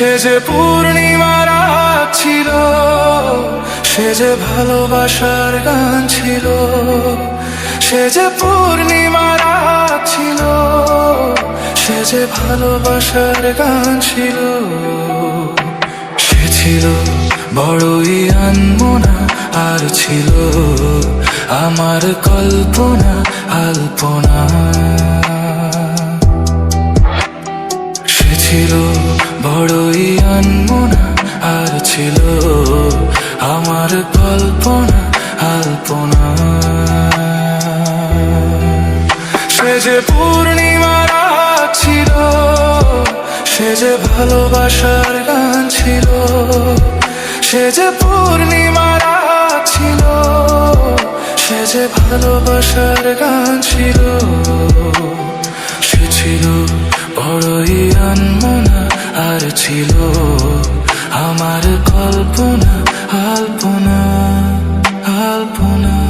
সে যে পূর্ণিমার ছিল, সে যে ভালোবাসার গান ছিল, সে যে পূর্ণিমার ছিল, সে যে ভালোবাসার গান ছিল, সে ছিল বড়ই আনমনা, আর ছিল আমার কল্পনা, আলপনা। সে ছিল বড়ই আনমনা আর ছিল আমার কল্পনা আলপনা। সে যে পূর্ণিমা রাত ছিল, সে যে ভালোবাসার গান ছিল, সে যে পূর্ণিমা রাত ছিল, সে যে ভালোবাসার গান ছিল, সে ছিল বড়ই আনমনা আর ছিল আমার কল্পনা আলপনা আলপনা।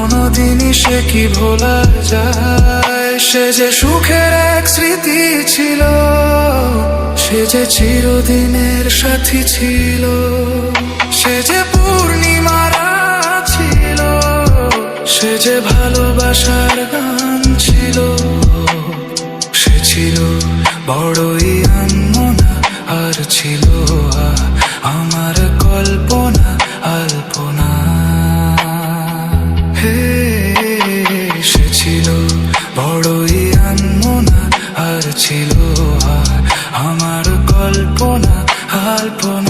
কোনদিনই সে কি ভোলা যায়? সে যে সুখের এক স্মৃতি ছিল, সে যে চিরদিনের সাথী ছিল, সে যে পূর্ণিমারা ছিল, সে যে ভালোবাসার গান ছিল, সে ছিল বড়ই আনমনা আর ছিল আমার আলপনা